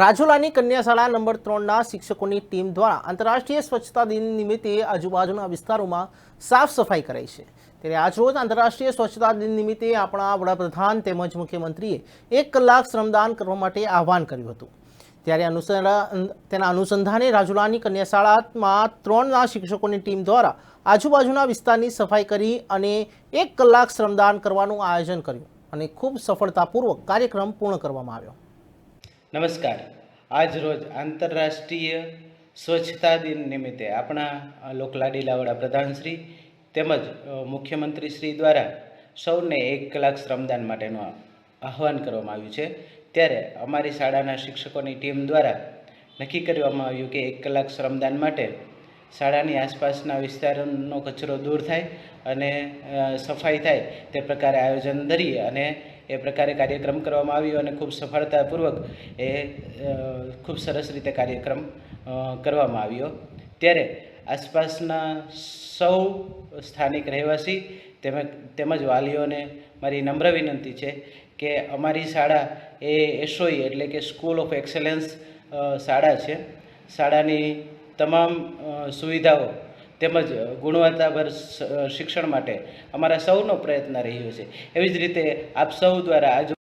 રાજુલાની કન્યાશાળા number ત્રણના શિક્ષકોની team દ્વારા આંતરરાષ્ટ્રીય સ્વચ્છતા દિન નિમિત્તે આજુબાજુના વિસ્તારોમાં સાફ સફાઈ કરાઈ છે. ત્યારે આજરોજ આંતરરાષ્ટ્રીય સ્વચ્છતા દિન નિમિત્તે આપણા વડાપ્રધાન તેમજ મુખ્યમંત્રીએ એક કલાક શ્રમદાન કરવા માટે આહવાન કર્યું હતું. ત્યારે અનુસંધાન તેના અનુસંધાને રાજુલાની કન્યાશાળામાં ત્રણના શિક્ષકોની ટીમ દ્વારા આજુબાજુના વિસ્તારની સફાઈ કરી અને એક કલાક શ્રમદાન કરવાનું આયોજન કર્યું અને ખૂબ સફળતાપૂર્વક કાર્યક્રમ પૂર્ણ કરવામાં આવ્યો. નમસ્કાર. આજ રોજ આંતરરાષ્ટ્રીય સ્વચ્છતા દિન નિમિત્તે આપણા લોકલાડીલા વડાપ્રધાનશ્રી તેમજ મુખ્યમંત્રીશ્રી દ્વારા સૌને એક કલાક શ્રમદાન માટેનું આહવાન કરવામાં આવ્યું છે. ત્યારે અમારી શાળાના શિક્ષકોની ટીમ દ્વારા નક્કી કરવામાં આવ્યું કે એક કલાક શ્રમદાન માટે શાળાની આસપાસના વિસ્તારનો કચરો દૂર થાય અને સફાઈ થાય તે પ્રકારે આયોજન ધરી અને એ પ્રકારે કાર્યક્રમ કરવામાં આવ્યો અને ખૂબ સફળતાપૂર્વક એ ખૂબ સરસ રીતે કાર્યક્રમ કરવામાં આવ્યો. ત્યારે આસપાસના સૌ સ્થાનિક રહેવાસી તેમજ તેમજ વાલીઓને મારી નમ્ર વિનંતી છે કે અમારી શાળા એ એસઓઈ એટલે કે સ્કૂલ ઓફ એક્સેલન્સ શાળા છે. શાળાની તમામ સુવિધાઓ તેમજ ગુણવત્તાભર શિક્ષણ માટે અમારા સૌનો પ્રયત્ન રહ્યો છે. એવી જ રીતે આપ સૌ દ્વારા આજુ